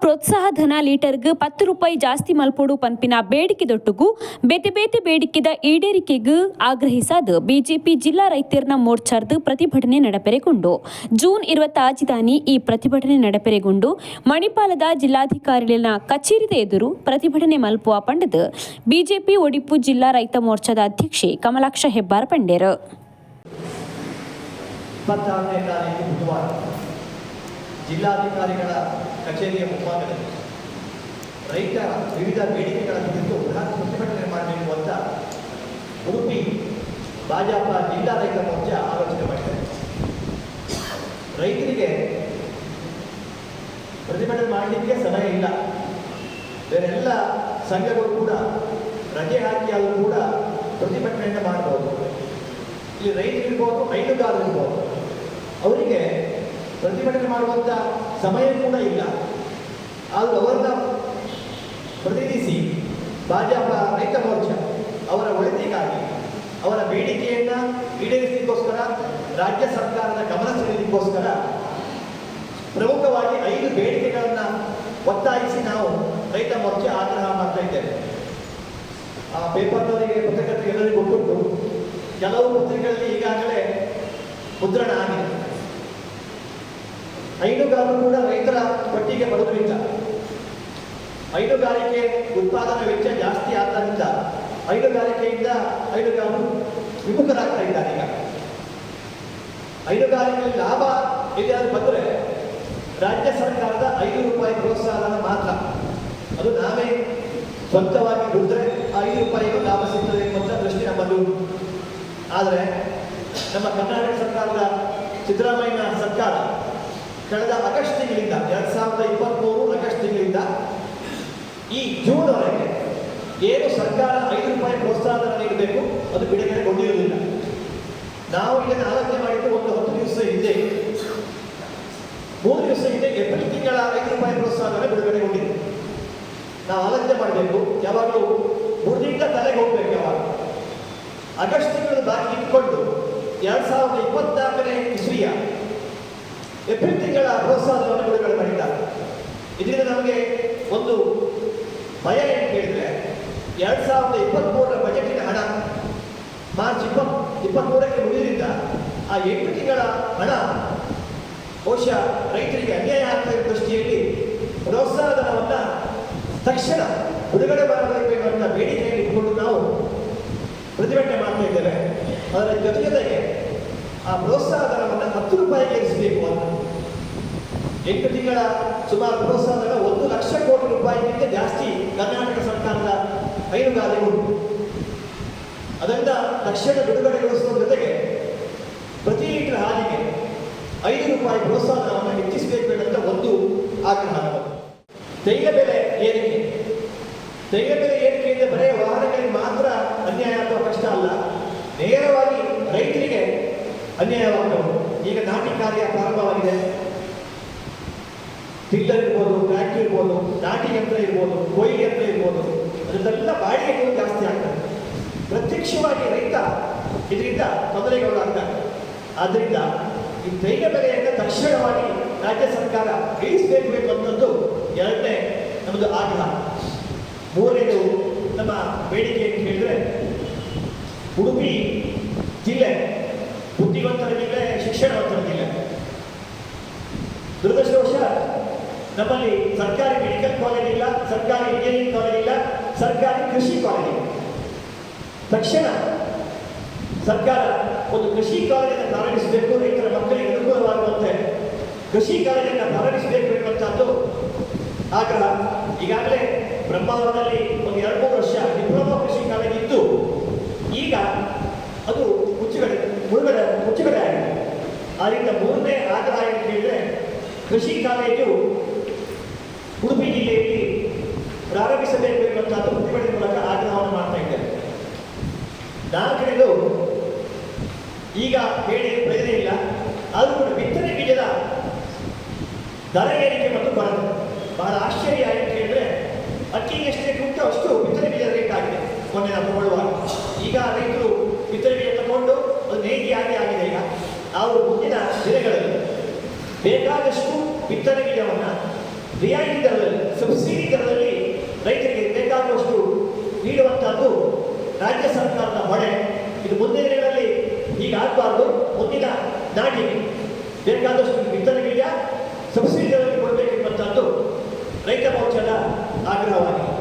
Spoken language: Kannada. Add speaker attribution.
Speaker 1: ಪ್ರೋತ್ಸಾಹ ಧನ ಲೀಟರ್ಗೆ ಪತ್ತು ರೂಪಾಯಿ ಜಾಸ್ತಿ ಮಲ್ಪೋಡು ಪನ್ಪಿನ ಬೇಡಿಕೆ ದೊಟ್ಟುಗೂ ಬೇತೆ ಬೇತೆ ಬೇಡಿಕೆದ ಈಡೇರಿಕೆಗೂ ಆಗ್ರಹಿಸಾದ ಬಿಜೆಪಿ ಜಿಲ್ಲಾ ರೈತರ್ನ ಮೋರ್ಚಾರ್ದು ಪ್ರತಿಭಟನೆ ನಡಪೆರೆಗೊಂಡು. ಜೂನ್ ಇರುವತ್ತಾಜಿದಾನಿ ಈ ಪ್ರತಿಭಟನೆ ನಡಪೆರೆಗೊಂಡು. ಮಣಿಪಾಲದ ಜಿಲ್ಲಾಧಿಕಾರಿಗಳ ಕಚೇರಿದ ಎದುರು ಪ್ರತಿಭಟನೆ ಮಲ್ಪುವ ಪಂಡದ ಬಿಜೆಪಿ ಒಡಿಪು ಜಿಲ್ಲಾ ರೈತ ಮೋರ್ಚಾದ ಅಧ್ಯಕ್ಷೆ ಕಮಲಾಕ್ಷ ಹೆಬ್ಬಾರ್ ಪಂಡೇರು
Speaker 2: ಜಿಲ್ಲಾಧಿಕಾರಿಗಳ ಕಚೇರಿಯ ಮುಂಭಾಗದಲ್ಲಿ ರೈತರ ವಿವಿಧ ಬೇಡಿಕೆಗಳ ಕುರಿತು ಬೃಹತ್ ಪ್ರತಿಭಟನೆ ಮಾಡಬೇಕು ಅಂತ ಉಡುಪಿ ಭಾಜಪ ಜಿಲ್ಲಾ ರೈತ ಮೋರ್ಚಾ ಆಲೋಚನೆ ಮಾಡಿದೆ. ರೈತರಿಗೆ ಪ್ರತಿಭಟನೆ ಮಾಡಲಿಕ್ಕೆ ಸಮಯ ಇಲ್ಲ. ಬೇರೆಲ್ಲ ಸಂಘಗಳು ಕೂಡ ರಜೆ ಹಾಕಿ ಆದರೂ ಕೂಡ ಪ್ರತಿಭಟನೆಯನ್ನು ಮಾಡಬಹುದು ಇಲ್ಲಿ ರೈತರು ಇರ್ಬೋದು ಹೈನುಗಾರರು ಇರ್ಬೋದು. ಅವರಿಗೆ ಪ್ರತಿಭಟನೆ ಮಾಡುವಂಥ ಸಮಯ ಕೂಡ ಇಲ್ಲ. ಆದರೂ ಅವರನ್ನ ಪ್ರತಿನಿಧಿಸಿ ಭಾಜಪ ರೈತ ಮೋರ್ಚಾ ಅವರ ಒಳಿತಿಗಾಗಿ, ಅವರ ಬೇಡಿಕೆಯನ್ನು ಈಡೇರಿಸಲಿಕ್ಕೋಸ್ಕರ ರಾಜ್ಯ ಸರ್ಕಾರದ ಗಮನ ಸೆಳೆಯಲಿಕ್ಕೋಸ್ಕರ ಪ್ರಮುಖವಾಗಿ ಐದು ಬೇಡಿಕೆಗಳನ್ನು ಒತ್ತಾಯಿಸಿ ನಾವು ರೈತ ಮೋರ್ಚಾ ಆಗ್ರಹ ಮಾಡ್ತಾ ಇದ್ದೇವೆ. ಆ ಪೇಪರ್ನವರಿಗೆ ಪತ್ರಕರ್ತರಿಗೆ ಎಲ್ಲರಿಗೂ ಗೊತ್ತುಂಟು, ಕೆಲವು ಪತ್ರಿಕೆಗಳಲ್ಲಿ ಈಗಾಗಲೇ ಮುದ್ರಣ ಆಗಿದೆ. ಹೈನುಗಾರರು ಕೂಡ ರೈತರ ಒಟ್ಟಿಗೆ ಬರುವುದರಿಂದ ಹೈನುಗಾರಿಕೆ ಉತ್ಪಾದನಾ ವೆಚ್ಚ ಜಾಸ್ತಿ ಆದ್ದರಿಂದ ಹೈನುಗಾರಿಕೆಯಿಂದ ಹೈನುಗಾರರು ವಿಮುಖರಾಗ್ತಾ ಇದ್ದಾರೆ ಈಗ. ಹೈನುಗಾರಿಕೆಯಲ್ಲಿ ಲಾಭ ಎಲ್ಲಿಯಾದ್ರೂ ಬಂದರೆ ರಾಜ್ಯ ಸರ್ಕಾರದ ಐದು ರೂಪಾಯಿ ಪ್ರೋತ್ಸಾಹನ ಮಾತ್ರ. ಅದು ನಾವೇ ಸ್ವಂತವಾಗಿ ದುಡಿದ್ರೆ ಐದು ರೂಪಾಯಿಗೂ ಲಾಭ ಸಿಗ್ತದೆ ಎಂಬಂಥ ದೃಷ್ಟಿ ನಮ್ಮದು. ಆದರೆ ನಮ್ಮ ಕರ್ನಾಟಕ ಸರ್ಕಾರದ ಸಿದ್ದರಾಮಯ್ಯ ಸರ್ಕಾರ ಕಳೆದ ಆಗಸ್ಟ್ ತಿಂಗಳಿಂದ, ಎರಡ್ ಸಾವಿರದ ಇಪ್ಪತ್ತ್ಮೂರು ಆಗಸ್ಟ್ ತಿಂಗಳಿಂದ ಈ ಜೂನ್ವರೆಗೆ ಏನು ಸರ್ಕಾರ ಐದು ರೂಪಾಯಿ ಪ್ರೋತ್ಸಾಹಧನ ನೀಡಬೇಕು, ಅದು ಬಿಡುಗಡೆಗೊಂಡಿರಲಿಲ್ಲ ನಾವು ಇದನ್ನು ಆಲೋಚನೆ ಮಾಡಿದ್ದು ಒಂದು ಹತ್ತು ದಿವಸ ಹಿಂದೆ, ಮೂರು ದಿವಸ ಹಿಂದೆ ಏಪ್ರಿಲ್ ತಿಂಗಳ ಐದು ರೂಪಾಯಿ ಪ್ರೋತ್ಸಾಹಧನ ಬಿಡುಗಡೆಗೊಂಡಿದೆ ನಾವು ಆಲೋಚನೆ ಮಾಡಬೇಕು, ಯಾವಾಗಲೂ ಬುಡದಿಂದ ತಲೆಗೆ ಹೋಗ್ಬೇಕು ಯಾವಾಗ? ಆಗಸ್ಟ್ ತಿಂಗಳು ಬಾಕಿ ಇಟ್ಕೊಂಡು, ಎರಡ್ ಸಾವಿರದ ಇಪ್ಪತ್ನಾಲ್ಕನೇ ಇಸ್ವಿಯ ಏಪ್ರಿಲ್ ತಿಂಗಳ ಪ್ರೋತ್ಸಾಹವನ್ನು ಬಿಡುಗಡೆ ಮಾಡಿದ್ದಾರೆ ಇದರಿಂದ ನಮಗೆ ಒಂದು ಭಯ ಏನು ಕೇಳಿದ್ರೆ ಎರಡ್ ಸಾವಿರದ ಇಪ್ಪತ್ತ್ಮೂರರ ಬಜೆಟಿನ ಹಣ ಮಾರ್ಚ್ ಇಪ್ಪತ್ ಇಪ್ಪತ್ತ್ಮೂರಕ್ಕೆ ಮುಗಿದ್ರಿಂದ ಆ ಎಂಟು ತಿಂಗಳ ಹಣ ಬಹುಶಃ ರೈತರಿಗೆ ಅನ್ಯಾಯ ಆಗ್ತಾ ಇರೋ ದೃಷ್ಟಿಯಲ್ಲಿ ಪ್ರೋತ್ಸಾಹಧನವನ್ನು ತಕ್ಷಣ ಬಿಡುಗಡೆ ಮಾಡಬೇಕು ಬೇಡಿಕೆಯಲ್ಲಿ ಇಟ್ಕೊಂಡು ನಾವು ಪ್ರತಿಭಟನೆ ಮಾಡ್ತಾ ಇದ್ದೇವೆ. ಅದರ ಜೊತೆ ಜೊತೆಗೆ ಆ ಪ್ರೋತ್ಸಾಹಧನವನ್ನು ಹತ್ತು ರೂಪಾಯಿಗೆ ಏರಿಸಬೇಕು ಅಂತ ಎಂಟು ತಿಂಗಳ ಸುಮಾರು ಪ್ರೋತ್ಸಾಹದಾಗ ಒಂದು ಲಕ್ಷ ಕೋಟಿ ರೂಪಾಯಿಗಿಂತ ಜಾಸ್ತಿ ಕರ್ನಾಟಕ ಸರ್ಕಾರದ ಹೈನುಗಾರಿಕೆ. ಉಂಟು ಅದರಿಂದ ಲಕ್ಷದ ಬಿಡುಗಡೆಗೊಳಿಸುವ ಜೊತೆಗೆ ಪ್ರತಿ ಲೀಟರ್ ಹಾಲಿಗೆ ಐದು ರೂಪಾಯಿ ಪ್ರೋತ್ಸಾಹವನ್ನು ಹೆಚ್ಚಿಸಬೇಕು ಅಂತ ಒಂದು ಆಗ್ರಹ. ತೈಲ ಬೆಲೆ ಏರಿಕೆ. ತೈಲ ಬೆಲೆ ಏರಿಕೆಯಿಂದ ಬರೆಯ ವಾಹನಗಳಿಗೆ ಮಾತ್ರ ಅನ್ಯಾಯ ಅಥವಾ ಕಷ್ಟ ಅಲ್ಲ, ನೇರವಾಗಿ ರೈತರಿಗೆ ಅನ್ಯಾಯವಾಗಬಹುದು. ಈಗ ನಾಟಿ ಕಾರ್ಯ ಪ್ರಾರಂಭವಾಗಿದೆ. ಟಿಲ್ಲರ್ ಇರ್ಬೋದು ಟ್ರ್ಯಾಕ್ ಇರ್ಬೋದು ನಾಟಿ ಯಂತ್ರ ಇರ್ಬೋದು, ಕೊಯ್ಲು ಯಂತ್ರ ಇರ್ಬೋದು, ಅದನ್ನೆಲ್ಲ ಬಾಡಿಗೆಗಳು ಜಾಸ್ತಿ ಆಗ್ತದೆ. ಪ್ರತ್ಯಕ್ಷವಾಗಿ ರೈತ ಇದರಿಂದ ತೊಂದರೆಗಳು ಆಗ್ತವೆ ಆದ್ದರಿಂದ ಈ ತೈಲ ಬೆಲೆಯನ್ನು ತಕ್ಷಣವಾಗಿ ರಾಜ್ಯ ಸರ್ಕಾರ ಇಳಿಸಬೇಕು ಅನ್ನೋದು ಎರಡನೇ ನಮ್ಮದು ಆಗ್ರಹ. ಮೂರನೇದು ನಮ್ಮ ಬೇಡಿಕೆ ಅಂತ ಹೇಳಿದ್ರೆ, ಉಡುಪಿ ಜಿಲ್ಲೆ ಬುದ್ಧಿವಂತರ ಜಿಲ್ಲೆ, ಶಿಕ್ಷಣವಂತರ ಜಿಲ್ಲೆ. ದುರದೃಷ್ಟವಶ ನಮ್ಮಲ್ಲಿ ಸರ್ಕಾರಿ ಮೆಡಿಕಲ್ ಕಾಲೇಜ್ ಇಲ್ಲ, ಸರ್ಕಾರಿ ಇಂಜಿನಿಯರಿಂಗ್ ಕಾಲೇಜ್ ಇಲ್ಲ, ಸರ್ಕಾರಿ ಕೃಷಿ ಕಾಲೇಜ್ ಇಲ್ಲ. ತಕ್ಷಣ ಸರ್ಕಾರ ಒಂದು ಕೃಷಿ ಕಾಲೇಜನ್ನು ಪ್ರಾರಂಭಿಸಬೇಕು ರೈತರ ಮಕ್ಕಳಿಗೆ ಅನುಕೂಲವಾಗುವಂತೆ ಕೃಷಿ ಕಾಲೇಜನ್ನು ಪ್ರಾರಂಭಿಸಬೇಕು ಎನ್ನುವಂಥದ್ದು ಆಗ್ರಹ. ಈಗಾಗಲೇ ಬ್ರಹ್ಮಾವರದಲ್ಲಿ ಒಂದು ಎರಡು ಮೂರು ವರ್ಷ ಡಿಪ್ಲೊಮಾ ಕೃಷಿ ಕಾಲೇಜ್ ಇದ್ದು ಈಗ ಅದು ಮುಚ್ಚುಗಡೆ, ಮುಳುಗಡೆ, ಮುಚ್ಚುಗಡೆ ಆಗಿದೆ. ಅದರಿಂದ ಮೂರನೇ ಆಗ್ರಹ ಏನು ಹೇಳಿದರೆ ಕೃಷಿ ಕಾಲೇಜು ಉಡುಪಿ ಜಿಲ್ಲೆಯಲ್ಲಿ ಪ್ರಾರಂಭಿಸಬೇಕು ಎಂಬಂತಹ ಪ್ರತಿಭಟನೆ ಮೂಲಕ ಆಗ್ರಹವನ್ನು ಮಾಡ್ತಾ ಇದ್ದಾರೆ. ನಾಲ್ಕನೇದು, ಈಗ ಹೇಳಿ ಪ್ರಯೋಜನ ಇಲ್ಲ. ಆದರೂ ಕೂಡ ಬಿತ್ತನೆ ಬೀಜದ ದರ ಏರಿಕೆ ಮತ್ತು ಕೊರತೆ ಬಹಳ ಆಶ್ಚರ್ಯ ಆಯ್ತು ಕೇಳಿದ್ರೆ ಅಕ್ಕಿ ಎಷ್ಟೇ ಉಂಟು ಅಷ್ಟು ಬಿತ್ತನೆ ಬೀಜದ ರೇಟ್ ಆಗಿದೆ. ಮೊನ್ನೆ ನಾವು ತಗೊಳ್ಳುವಾಗ. ಈಗ ರೈತರು ಬಿತ್ತನೆ ಬೀಜ ತಗೊಂಡು ಅದು ನೇಗಿಯಾಗಿ ಆಗಿದೆ ಈಗ. ಅವರು ಮುಂದಿನ ದಿನಗಳಲ್ಲಿ ಬೇಕಾದಷ್ಟು ಬಿತ್ತನೆ ಬೀಜವನ್ನು ರಿಯಾಯಿತಿ ದರದಲ್ಲಿ ಸಬ್ಸಿಡಿ ದರದಲ್ಲಿ ರೈತರಿಗೆ ಬೇಕಾಗುವಷ್ಟು ನೀಡುವಂಥದ್ದು ರಾಜ್ಯ ಸರ್ಕಾರದ ಹೊಣೆ. ಇದು ಮುಂದಿನ ದಿನಗಳಲ್ಲಿ ಈಗ ಆಗಬಾರ್ದು. ಮುಂದಿನ ನಾಟಿ ಬೇಕಾದಷ್ಟು ವಿತರಣೆಗಳಿಲ್ಲ ಸಬ್ಸಿಡಿ ದರದಲ್ಲಿ ಕೊಡಬೇಕೆಂಬಂಥದ್ದು ರೈತ ಮೋರ್ಚಾದ ಆಗ್ರಹವಾಗಿದೆ.